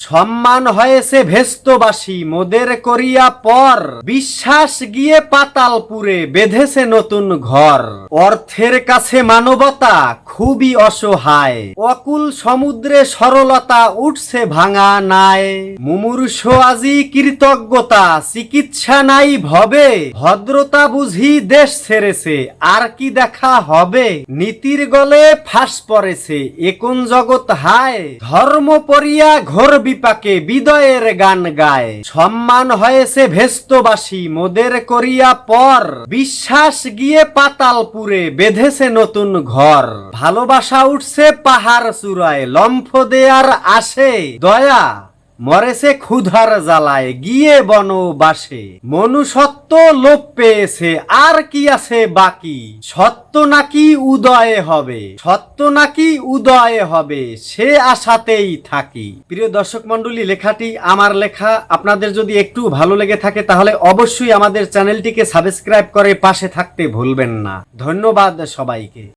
সম্মান হয়েছে ভেস্তবাসী, মোদের করিয়া পর। বিশ্বাস গিয়ে পাতালপুরে বেঁধেছে নতুন ঘর। অর্থের কাছে মানবতা খুবই অসহায়। অকুল সমুদ্রে সরলতা উঠছে ভাঙা নাই মুমূর্ষ আজি কৃতজ্ঞতা, চিকিৎসা নাই ভবে। ভদ্রতা বুঝি দেশ ছেড়েছে, আর কি দেখা হবে? নীতির গলে ফাঁস পড়েছে একন জগৎ হায়? ধর্ম পরিয়া ঘোর বিপাকে বিদয়ের গান গায়। সম্মান হয়েছে ভেস্তবাসী, মোদের করিয়া পর। বিশ্বাস গিয়ে পাতালপুরে বেঁধেছে নতুন ঘর। ভালোবাসা উঠছে পাহাড় চূড়ায়, লম্ফ দেয়ার আসে দয়া। মরেছে ক্ষুধার জ্বালায়, গিয়ে বনবাসে মনুষত্ব লোপ পেয়েছে, আর কি আছে বাকি? সত্য নাকি উদয়ে হবে? সত্য নাকি উদয়ে হবে, সে আশাতেই থাকি। প্রিয় দর্শক মন্ডলী লেখাটি আমার লেখা। আপনাদের যদি একটু ভালো লেগে থাকে, তাহলে অবশ্যই আমাদের চ্যানেলটিকে সাবস্ক্রাইব করে পাশে থাকতে ভুলবেন না। ধন্যবাদ সবাইকে।